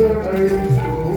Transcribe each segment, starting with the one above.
Deus abençoe.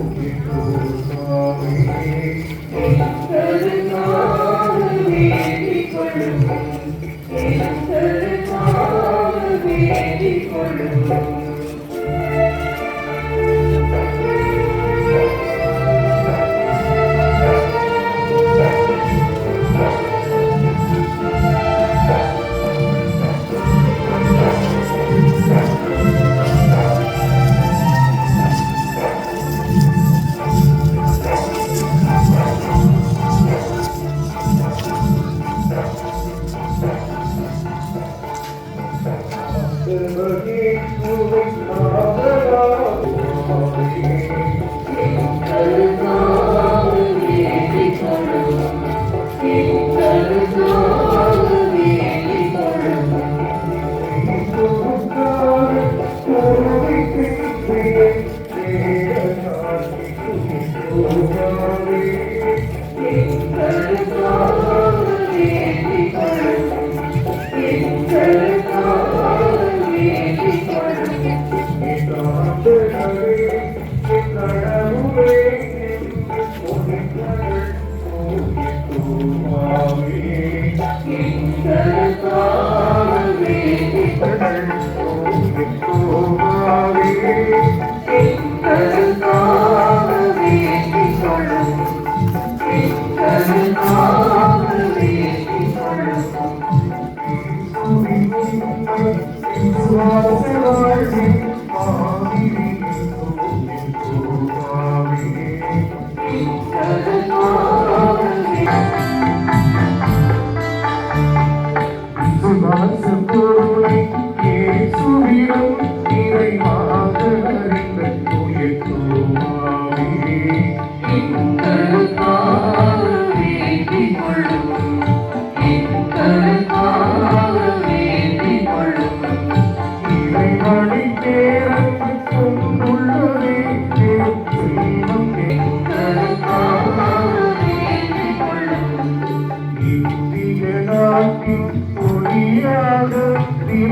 Obrigado.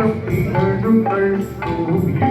Don't be to don't hurt,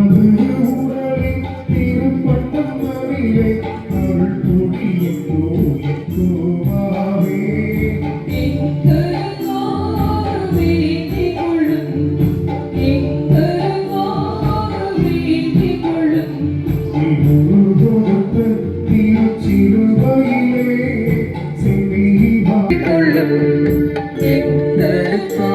கொள்ளும் எங்களுக்கு